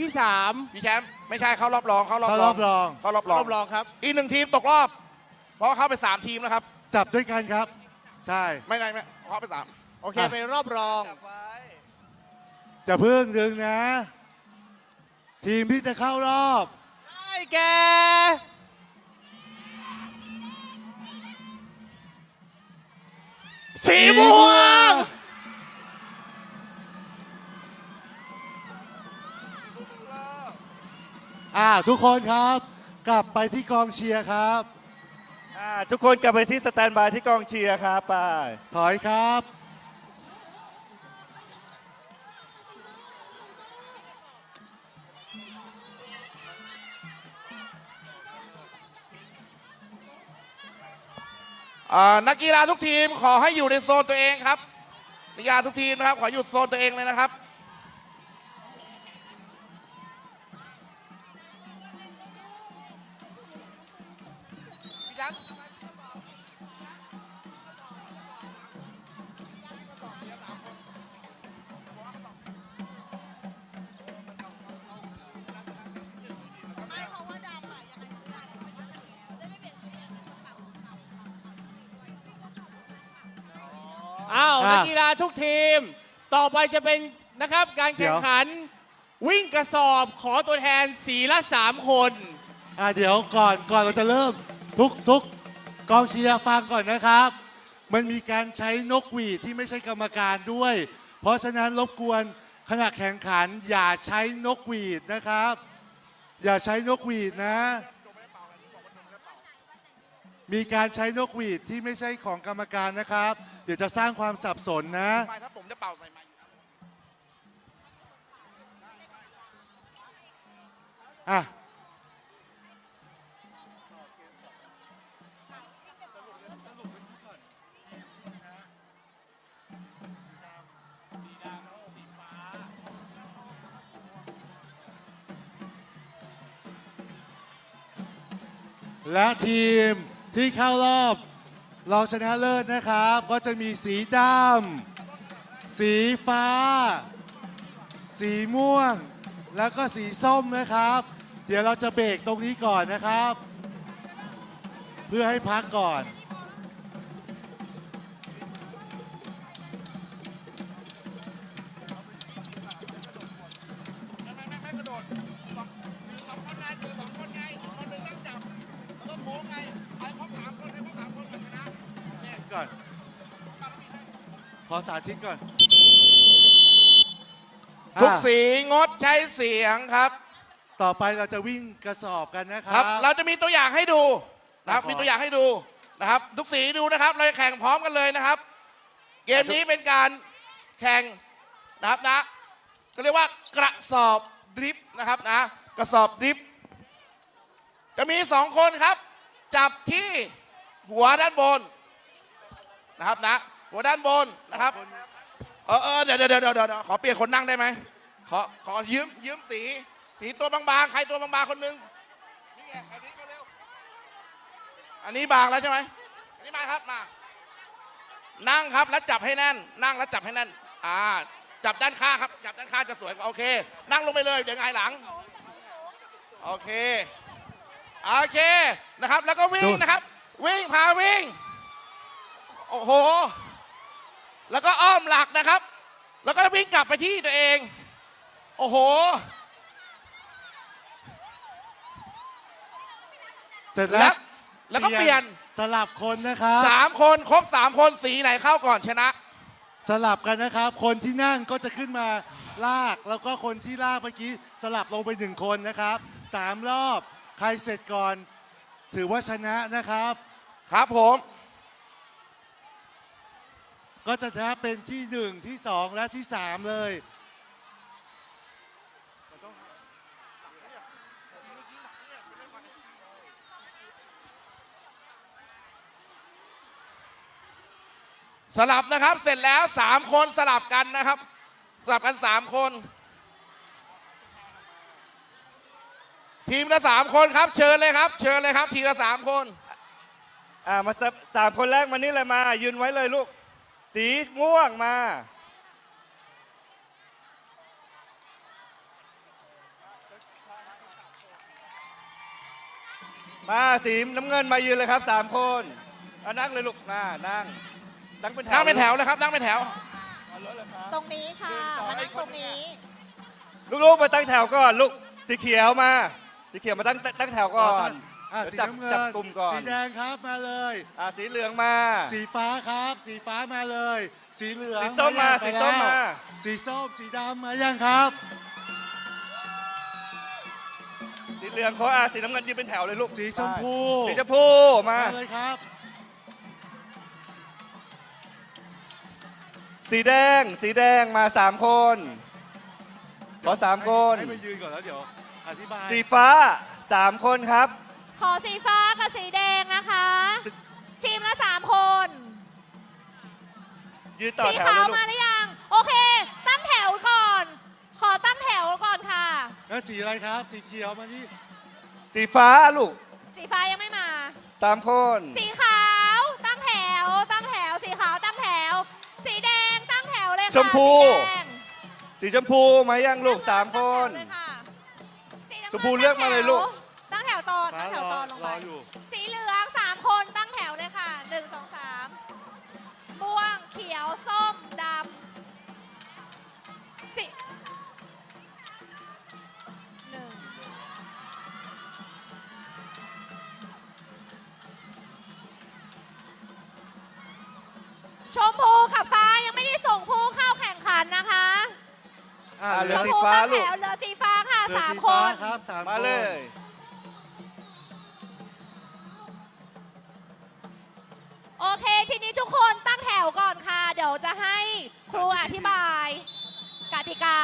ที่สามพี่แชมป์ไม่ใช่เข้ารอบรองเข้ารอบเข้ารอบรองเข้ารอบรองรอบรองครับ อีกหนึ่งทีมตกรอบ เพราะว่าเข้าไปสามทีมนะครับ จับด้วยกันครับ ใช่ ไม่ไม่ไม่เข้าไปสามโอเคอะเป็นรอบรอง จะพึ่งดึงนะ ทีมที่จะเข้ารอบ ได้แกสีม่วง อ่าทุกคนครับ กลับไปที่กองเชียร์ครับ อ่าทุกคนกลับไปที่สแตนบายที่กองเชียร์ครับไปถอยครับ อ่านักกีฬาทุกทีมขอให้อยู่ในโซนตัวเองครับนักกีฬาทุกทีมนะครับ ขออยู่โซนตัวเองเลยนะครับ อ้าวอะนักกีฬาทุกทีม ต่อไปจะเป็นนะครับการแข่งขัน วิ่งกระสอบขอตัวแทนสีละ 3 คน อ่าเดี๋ยวก่อนก่อนเราจะเริ่มทุกทุกกองเชียร์ฟังก่อนนะครับ มันมีการใช้นกหวีดที่ไม่ใช่กรรมการด้วย เพราะฉะนั้นรบกวนขณะแข่งขันอย่าใช้นกหวีดนะครับ อย่าใช้นกหวีดนะ มีการใช้นกหวีดที่ไม่ใช่ของกรรมการนะครับเดี๋ยวจะสร้างความสับสนนะ ไม่ถ้าผมจะเป่าใส่ไม้อยู่แล้วอะ และทีมที่เข้ารอบ รองชนะเลิศนะครับ ก็จะมีสีดำสีฟ้า สีม่วง แล้วก็สีส้มนะครับ เดี๋ยวเราจะเบรกตรงนี้ก่อนนะครับ เพื่อให้พักก่อน ค้งไงไปครบสามคนให้ครบสามคนก่อนชนะเนี่ยก่อน ขอสาธิตก่อนทุกอะสีงดใช้เสียงครับ ต่อไปเราจะวิ่งกระสอบกันนะคครัรับ บ เราจะมีตัวอย่างให้ดูนะครับขอมีตัวอย่างให้ดูนะครับ ทุกสีดูนะครับ เราจะแข่งพร้อมกันเลยนะครับ เกมนี้เป็นการแข่งนะครับนะก็เรียกว่ากระสอบดริฟต์นะครับนะ กระสอบดริฟต์จะมีสองคนครับ จับที่หัวด้านบนนะครับนะ หัวด้านบนนะครับ เออเออเดี๋ยวเดี๋ยวเดี๋ยวเดี๋ยวขอเปลี่ยนคนนั่งได้ไหมขอขอยืมยืมสีสีตัวบางๆใครตัวบางๆคนหนึงอันนี้บางแล้วใช่ไหมอันนี้มาครับมา นั่งครับแล้วจับให้แน่น นั่งแล้วจับให้แน่น อ่า จับด้านข้างครับ จับด้านข้างจะสวยกว่าโอเค นั่งลงไปเลยเดี๋ยวหงายหลัง โอเค โอเคนะครับแล้วก็วิ่งดูนะครับ วิ่งพาวิ่งโอ้โห แล้วก็อ้อมหลักนะครับ แล้วก็วิ่งกลับไปที่ตัวเอง โอ้โห เสร็จแล้แล้ววแล้วก็เปลี่ยนสลับคนนะครับสามคนครบสามคนสีไหนเข้าก่อนชนะ สลับกันนะครับ คนที่นั่งก็จะขึ้นมาลาก แล้วก็คนที่ลากเมื่อกี้สลับลงไปหนึ่งคนนะครับสามรอบ ใครเสร็จก่อน ถือว่าชนะนะครับ ครับผม ก็จะชนะเป็นที่หนึ่งที่สองและที่สามเลยสลับนะครับ เสร็จแล้วสามคนสลับกันนะครับ สลับกันสามคน ทีมละสามคนครับ เชิญเลยครับ เชิญเลยครับ ทีละสามคนอ่ามาสสามคนแรกมานี่เลยมา ยืนไว้เลยลูก สีม่วงมา มาสีน้ำเงินมายืนเลยครับสามคนนั่งเลยลูกมานั่งนั่งเป็นแถวนั่งเป็นแถวเลยครับ นั่งเป็นแถวตรงนี้ค่ะ มานั่งตรงนี้ ลูกๆมาตั้งแถวก่อนลูกสีเขียวมา สีเขียวมาตั้งตั้งแถวก่อนอะเดี๋ยวสีจับน้ำเงิจับนกลุ่มก่อนสีแดงครับมาเลย อะสีเหลืองมา สีฟ้าครับ สีฟ้ามาเลย สีเหลืองสีส้มมายังสีส้มไปแล้วมาสีส้มสีดำมายังครับ สีเหลืองขออาสีน้ำเงินยืนเป็นแถวเลยลูกสีชมพูสีชมพูมา มาเลยครับ สีแดง สีแดงมาสามคนขอสามคนให้ไปยืนก่อนแล้วเดี๋ยว อธิบาย สีฟ้าสามคนครับ ขอสีฟ้ากับสีแดงนะคะ ทีมละสามคน ยืนต่อสีแถวขาวเลยลูมากหรือยัง โอเค ตั้งแถวก่อน ขอตั้งแถวก่อนค่ะ แล้วสีอะไรครับ สีเขียวมานี่สีฟ้าลูกสีฟ้ายังไม่มา สามคน สีขาวตั้งแถว ตั้งแถว สีขาวตั้งแถว สีแดงตั้งแถวเลยค่ะชมพู สีแดงสีชมพูมายังลูกสามคน ตั้งแถวเลยค่ะสีน้ำงิน ชมพูเลือกมาเลยลูก ตั้งแถวตอนฟ้าตั้งแถรวอตอนลงรไป ออยู่ สีเหลืองสามคนตั้งแถวเลยค่ะหนึ่งสองสามม่วงเขียวส้มดำสีหนึ่งชมพูกับฟ้ายังไม่ได้ส่งผู้เข้าแข่งขันนะคะอะอะเหเหลืลืออชสีมพูฟ้าตั้งลูแถก วเหลือสีฟ้าค่ะ เหลือสามสีคฟ้านครับสามมาคนเลย โอเค ทีนี้ทุกคนตั้งแถวก่อนค่ะ เดี๋ยวจะให้ครูอธิบายกติกา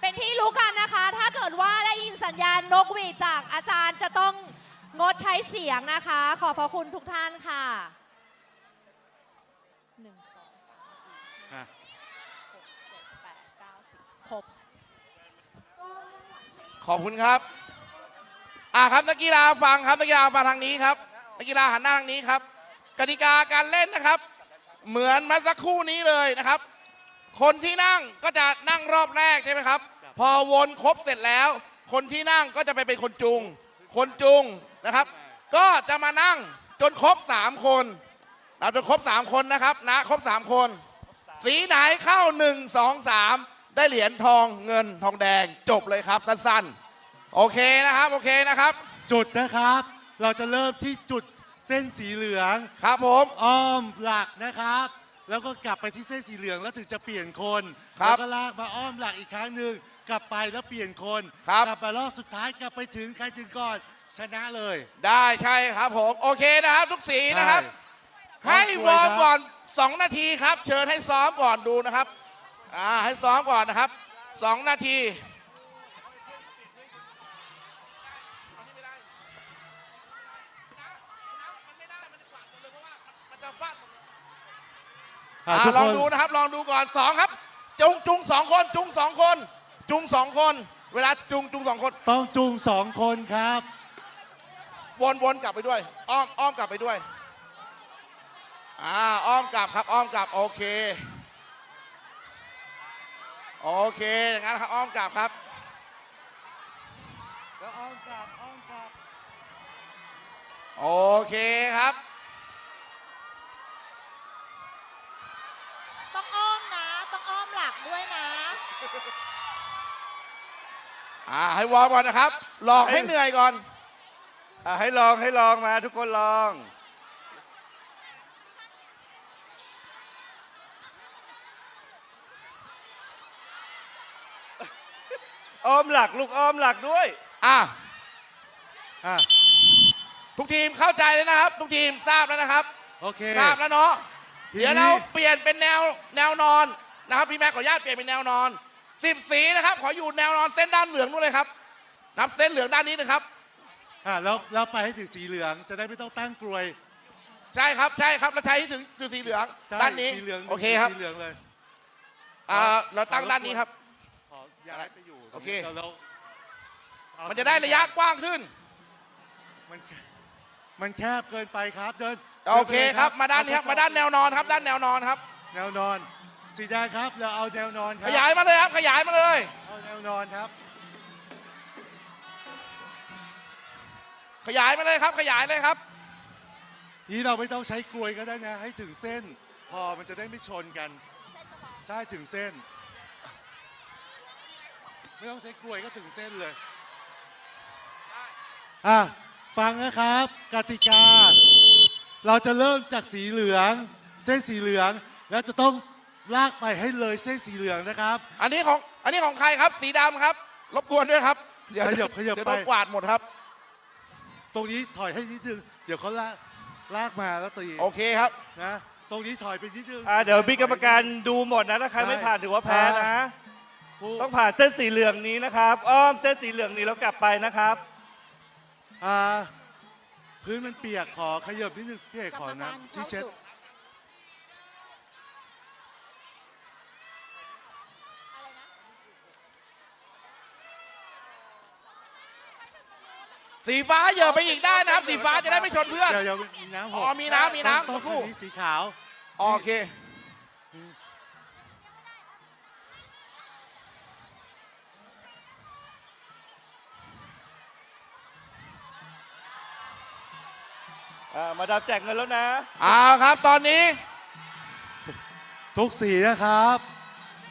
เป็นที่รู้กันนะคะ ถ้าเกิดว่าได้ยินสัญญาณนกหวีดจากอาจารย์จะต้องงดใช้เสียงนะคะ ขอบพระคุณทุกท่านค่ะหนึ่งสองสามสี่อะ หกเจ็ดแปดเก้าสิบครบ ขอบคุณครับ อ่าครับนักกีฬาฟังครับนักกีฬาฟังทางนี้ครับนักกีฬาหันหน้าทางนี้ครับ กติกาการเล่นนะครับ เหมือนมาสักครู่นี้เลยนะครับ คนที่นั่งก็จะนั่งรอบแรกใช่ไหมครับ พอวนครบเสร็จแล้ว คนที่นั่งก็จะไปเป็นคนจุง คนจุงนะครับ ก็จะมานั่งจนครบสามคนนะจนครบสามคนนะครับนะครบสามคน สีไหนเข้าหนึ่งสองสาม ได้เหรียญทองเงินทองแดงจบเลยครับสั้นๆ โอเคนะครับ โอเคนะครับ จุดนะครับ เราจะเริ่มที่จุดเส้นสีเหลืองครับผม อ้อมหลักนะครับ แล้วก็กลับไปที่เส้นสีเหลืองแล้วถึงจะเปลี่ยนคนครับแล้วก็ลากมาอ้อมหลักอีกครั้งหนึ่งกลับไปแล้วเปลี่ยนคนครับ กลับมารอบสุดท้ายกลับไปถึงใครถึงก่อนชนะเลย ได้ใช่ครับผม โอเคนะครับทุกสีนะครับใช่ให้วอร์มครับก่อน 2 นาทีครับ เชิญให้ซ้อมก่อนดูนะครับ อ่าให้ซ้อมก่อนนะครับ2นาทีอะอ่าทุกลองคนดูนะครับลองดูก่อนสองครับ จุงจุงสองคนจุงสองคน จุงสองคน เวลาจุงจุงสองคน ต้องจูงสองคนครับ วนวนกลับไปด้วย อ้อมอ้อมกลับไปด้วย อ่าอ้อมกลับครับอ้อมกลับโอเค โอเคอย่างนั้นครับอ้อมกลับครับแล้วอ้อมกลับอ้อมกลับโอเคครับ ต้องอ้อมนะ ต้องอ้อมหลักด้วยนะอ่าให้วอร์มก่อนนะครับหลอกให้เหนื่อยก่อน อะให้ลองให้ลองมาทุกคนลอง อ้อมหลักลูกอ้อมหลักด้วยอะอะทุกทีมเข้าใจเลยนะครับ ทุกทีมทราบแล้วนะครับโอเค ทราบแล้วเนาะทีนี้ เดี๋ยวเราเปลี่ยนเป็นแนวแนวนอนนะครับพี่แม่ขออนุญาตเปลี่ยนเป็นแนวนอนสิบสีนะครับ ขออยู่แนวนอนเส้นด้านเหลืองนู่นเลยครับนับเส้นเหลืองด้านนี้นะครับ อะแล้วแล้วไปให้ถึงสีเหลืองจะได้ไม่ต้องตั้งกลวยใช่ครับใช่ครับแล้วใช้ถึงจุดสีเหลืองใช่ด้านนี้สีเหลืองโอเคครับสีเหลืองเลย อ่าเราตั้งด้านนี้ครับ ขอย้ายไปอยู่ โอเคดี๋ยวเราเอามันจะได้ระยะกว้างขึ้น มันมันแคบเกินไปครับเดินโอเคครับ มาด้านนี้ครับเอมาด้านแนวนอนครับ ด้านแนวนอนครับ แนวนอน สีแดงครับเราเอาแนวนอนคขรับยายมาเลยครับ ขยายมาเลย เอาแนวนอนครับขขยายมาเลยครับ ขยายเลยครับ นี้เราไม่ต้องใช้กลวยก็ได้นะ ให้ถึงเส้น พอมันจะได้ไม่ชนกัน ใช่ถึงเส้น ไม่ต้องใช้กลวยก็ถึงเส้นเลยอะฟังนะครับ กติกา เราจะเริ่มจากสีเหลือง เส้นสีเหลือง แล้วจะต้องลากไปให้เลยเส้นสีเหลืองนะครับ อันนี้ของอันนี้ของใครครับ สีดำครับ รบกวนด้วยครับ เดี๋ยวขยับขยับเดี๋ยวไปโดนกวาดหมดครับ ตรงนี้ถอยให้นิดนึงเดี๋ยวเขาลากลากมาแล้วตีโอเคครับ นะ ตรงนี้ถอยไปนิดนึง อ่าเดี๋ยวมีกรรมการดูหมดนะ ถ้าใครไม่ผ่านถือว่าแพ้นะผู้ ต้องผ่านเส้นสีเหลืองนี้นะครับ อ้อมเส้นสีเหลืองนี้แล้วกลับไปนะครับ อ่าพื้นมันเปียกขอขยับนิดนึงพี่เอกขอนะที่เช็ดสีฟ้าเหยอะไปอีกได้นะครับ สีฟ้าจะได้ไม่ชนเพื่อน เดี๋ยวเดี๋ยวมีน้ำหอ๋กอมีน้ำมีน้ำ ต้องสักครู่คันนี้สีขาว โอเค อ่ามาดามแจกเงินแล้วนะ เอาครับตอนนี้ ทุกสีนะครับ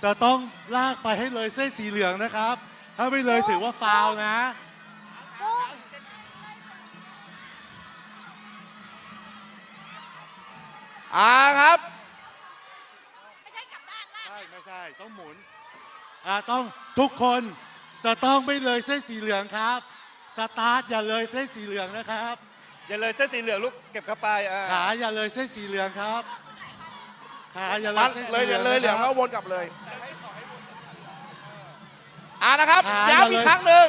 จะต้องลากไปให้เลยเส้นสีเหลืองนะครับ ถ้าไม่เลยถือว่าฟาวล์นะ อ่าครับ ใช่ไม่ใช่ต้องหมุนอ่าต้องทุกคนจะต้องไม่เลยเส้นสีเหลืองครับ สตาร์ทอย่าเลยเส้นสีเหลืองนะครับ อย่าเลยเส้นสีเหลืองลูกเก็บเข้าไปอ่าขาอย่าเลยเส้นสีเหลืองครับ ขาอย่าเลมัยนเส้นเลสียเหลืองเลยเหลืองนะคแล้รัวบ วนกลับเลยอ่านะครับขาย้ำอีอย่าเลยกครั้งหนึ่ง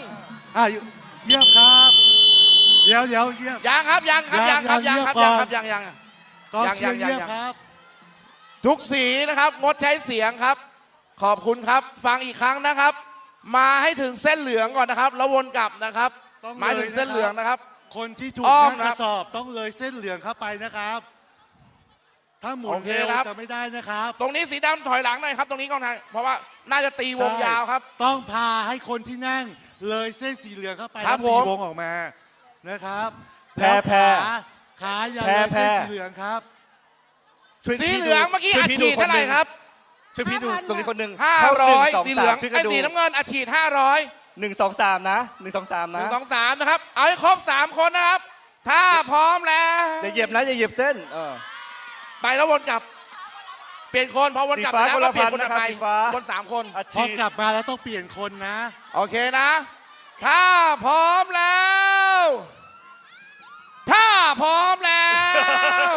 อะเยี่ยมครับเดี๋ยวเดี๋ยวเยี่ยม ยังครับยังครับยัยังงครับยัยังงครับเงียัยงบครับก่อน ยังยัง กองยังเชียร์ยังเยี่ยมยังครับ ทุกสีนะครับ งดใช้เสียงครับ ขอบคุณครับ ฟังอีกครั้งนะครับ มาให้ถึงเส้นเหลืองก่อนนะครับ แล้ววนกลับนะครับต้องมาถึงเส้นเหลืองนะครับ คนที่ถูกอ้อมนั่งกครัระบสอบต้องเลยเส้นเหลืองเข้าไปนะครับ ถ้าหมุนโอเคเร็วครับ จะไม่ได้นะครับตรงนี้สีดำถอยหลังหน่อยครับ ตรงนี้กองทางเพราะว่าน่าจะตีวงใช่ยาวครับต้องพาให้คนที่นั่งเลยเส้นสีเหลืองเข้าไปครัแล้บวตีผม วงออกมานะครับแพ้ล้วแพ้ขาขาอย่าเลยแพ้ เส้นแพ้สีเหลืองครับ ช่วยสีพี่เหลืองดูเมื่อกี้ช่วยอัดพี่ฉีดคนเท่าไหร่นึ่งครับ ช่วยพี่ดูตรงนี้คนหนึ่งห้าเข้ร้อยนึ่งสงสีเหลืองสามช่วยกัไอ้นดู สีน้ำเงินอัดฉีดห้าร้อย หนึ่งสองสามนะหนึ่งสองสามหนะนึ่งสองสามนะครับ เอาให้ครบสามคนนะครับ ถ้าพร้อมแล้ว อย่าเหยียบนะอย่าเหยียบเส้นเออ ไปแล้ววนกลับ เปลี่ยนคนพอวนกลับสีฟ้าแล้วก็เปลี่ยนคคนนละกลับพันไปนะครับสีฟ้าคนสามคน อาพอชีพกลับมาแล้วต้องเปลี่ยนคนนะ โอเคนะ ถ้าพร้อมแล้ว ถ้าพร้อมแล้ว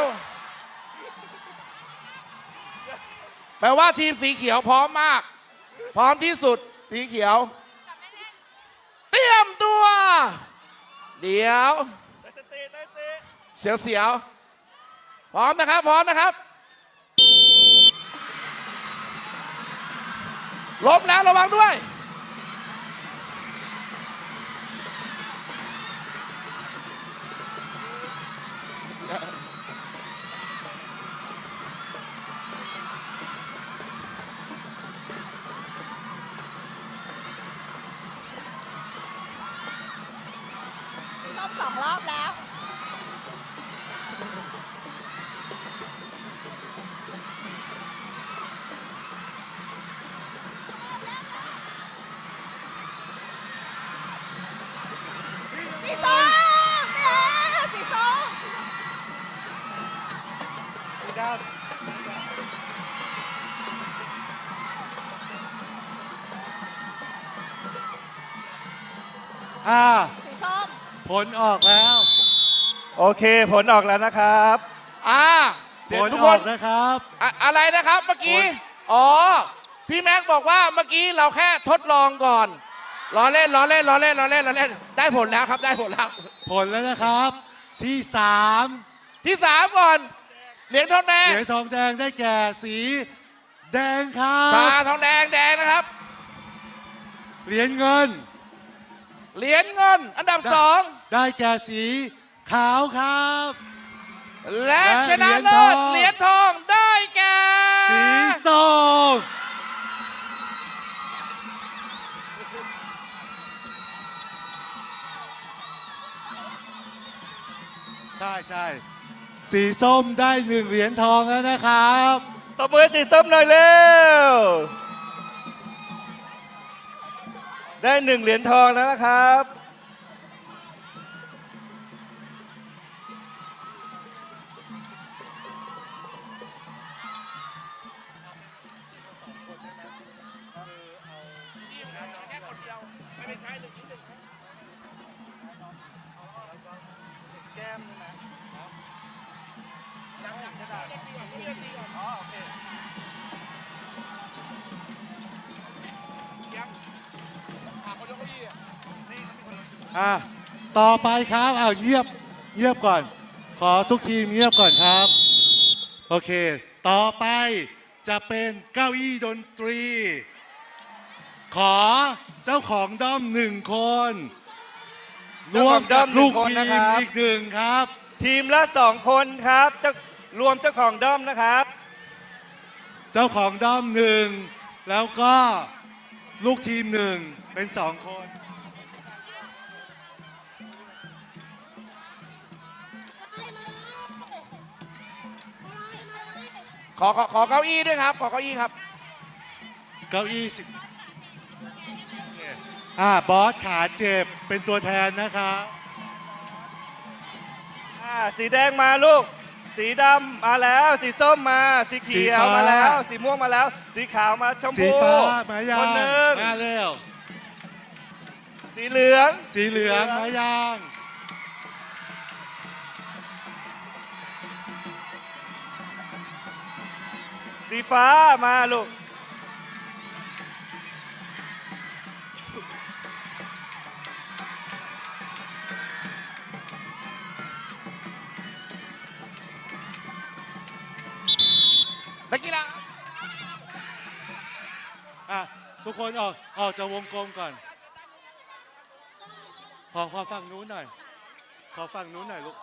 แปลว่าทีมสีเขียวพร้อมมาก พร้อมที่สุด สีเขียวเต รียมตัว เดี๋ยวเสียวเสียวพร้อมนะครับ พร้อมนะครับ ลบแล้วระวังด้วย สีดำอ่า สีส้ม ผลออกแล้ว โอเค ผลออกแล้วนะครับ อ่าผเดี๋ยวลทุกอคอนกนะครับ อะอะไรนะครับเมื่อกี้ผลอ๋อ พี่แม็กบอกว่าเมื่อกี้เราแค่ทดลองก่อนล้อเล่นล้อเล่นล้อเล่นล้อเล่นล้อเล่นได้ผลแล้วครับได้ผลแล้ว ผลแล้วนะครับ ที่สามที่สามก่อน เหรียญทองแดเหงรียญทองแดงได้แก่สีแดงครัตาบทองแดงแดงนะครับ เหรียญเงินเหรียญเงินอันดับสองได้แก่สีขาวครับ และและชนะเหรีเลิยญศทองเหรียญทองได้แก่สีส้มใช่ใช่ สีส้มได้หนึ่งเหรียญทองแล้วนะครับ ตบมือให้สีส้มหน่อยเร็ว ได้หนึ่งเหรียญทองแล้วนะครับ ไปครับอ้าวเงียบเงียบก่อน ขอทุกทีมเงียบก่อนครับ โอเค ต่อไปจะเป็นเก้าอี้ดนตรี ขอเจ้าของด้อมหนึ่งคนเจ้าของด้อมหนึ่ลูงกคนทีนะมครับอีกหนึ่งครับ ทีมละสองคนครับเจ้ารวมเจ้าของด้อมนะครับ เจ้าของด้อมหนึ่งแล้วก็ลูกทีมหนึ่งเป็นสองคน ขอขอขอเก้าอี้ด้วยครับ ขอเก้าอี้ครับ เก้าอี้สิบอ่าบอสขาเจ็บเป็นตัวแทนนะครับอ่าสีแดงมาลูก สีดำมาแล้ว สีส้มมา สีเขียวสีฟ้ามมาแล้ว สีม่วงมาแล้ว สีขาวมาชมสีพูฟ้ามายัคงนหนึ่งมาเร็วสีเหลืองสีเหลืองมายัง สีฟ้ามาลูก นักกีฬาอะทุกคนออกออกจากวงกลมก่อน ขอขอฝั่งนู้นหน่อย ขอฝั่งนู้นหน่อยลูก